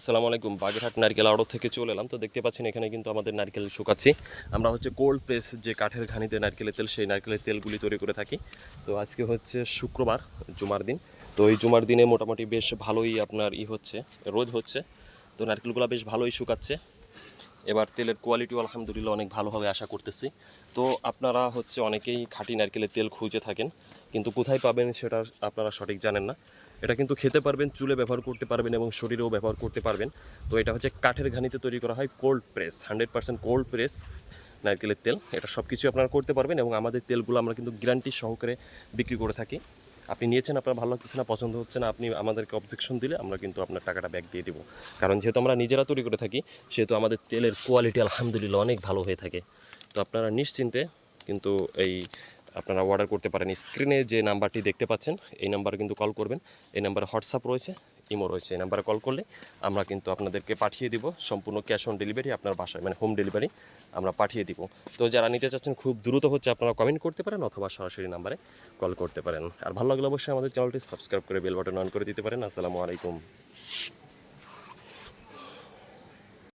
আসসালামু আলাইকুম। বাগেরহাট নারকেল আড়ত থেকে চলে এলাম। তো দেখতে পাচ্ছেন, এখানে কিন্তু আমাদের নারকেল শুকাচ্ছি। আমরা হচ্ছে কোল্ড প্রেস যে কাঠের ঘানিতে নারকেলের তেল, সেই নারকেলের তেলগুলি তৈরি করে থাকি। তো আজকে হচ্ছে শুক্রবার, জুমার দিন। তো এই জুমার দিনে মোটামুটি বেশ ভালোই আপনার ই হচ্ছে, রোদ হচ্ছে। তো নারকেলগুলো বেশ ভালোই শুকাচ্ছে। এবার তেলের কোয়ালিটিও আলহামদুলিল্লাহ অনেক ভালো হবে আশা করতেছি। তো আপনারা হচ্ছে অনেকেই খাঁটি নারকেলের তেল খুঁজে থাকেন, কিন্তু কোথায় পাবেন সেটা আপনারা সঠিক জানেন না। এটা কিন্তু খেতে পারবেন, চুলে ব্যবহার করতে পারবেন এবং শরীরেও ব্যবহার করতে পারবেন। তো এটা হচ্ছে কাঠের ঘানিতে তৈরি করা হয় cold press hundred percent cold press নারকেলের তেল। এটা সব কিছু আপনারা করতে পারবেন এবং আমাদের তেলগুলো আমরা কিন্তু গ্যারান্টি সহকারে বিক্রি করে থাকি। আপনি নিয়েছেন, আপনার ভালো লাগতেছে না, পছন্দ হচ্ছে না, আপনি আমাদেরকে অবজেকশন দিলে আমরা কিন্তু আপনার টাকাটা ব্যাক দিয়ে দিব। কারণ যেহেতু আমরা নিজেরা তৈরি করে থাকি, সেহেতু আমাদের তেলের কোয়ালিটি আলহামদুলিল্লাহ অনেক ভালো হয়ে থাকে। তো আপনারা নিশ্চিন্তে কিন্তু এই আপনারা অর্ডার করতে পারেন। স্ক্রিনে যে নাম্বারটি দেখতে পাচ্ছেন, এই নাম্বারে কিন্তু কল করবেন। এই নাম্বারে হোয়াটসঅ্যাপ রয়েছে ইমো রয়েছে। এই নাম্বারে কল করলে আমরা কিন্তু আপনাদেরকে পাঠিয়ে দিব। সম্পূর্ণ ক্যাশ অন ডেলিভারি আপনার বাসায় মানে হোম ডেলিভারি আমরা পাঠিয়ে দিব। তো যারা নিতে চাচ্ছেন, খুব দ্রুত হচ্ছে আপনারা কমেন্ট করতে পারেন অথবা সরাসরি নাম্বারে কল করতে পারেন। আর ভালো লাগলে অবশ্যই আমাদের চ্যানেলটি সাবস্ক্রাইব করে বেল বাটন অন করে দিতে পারেন। আসসালামু আলাইকুম।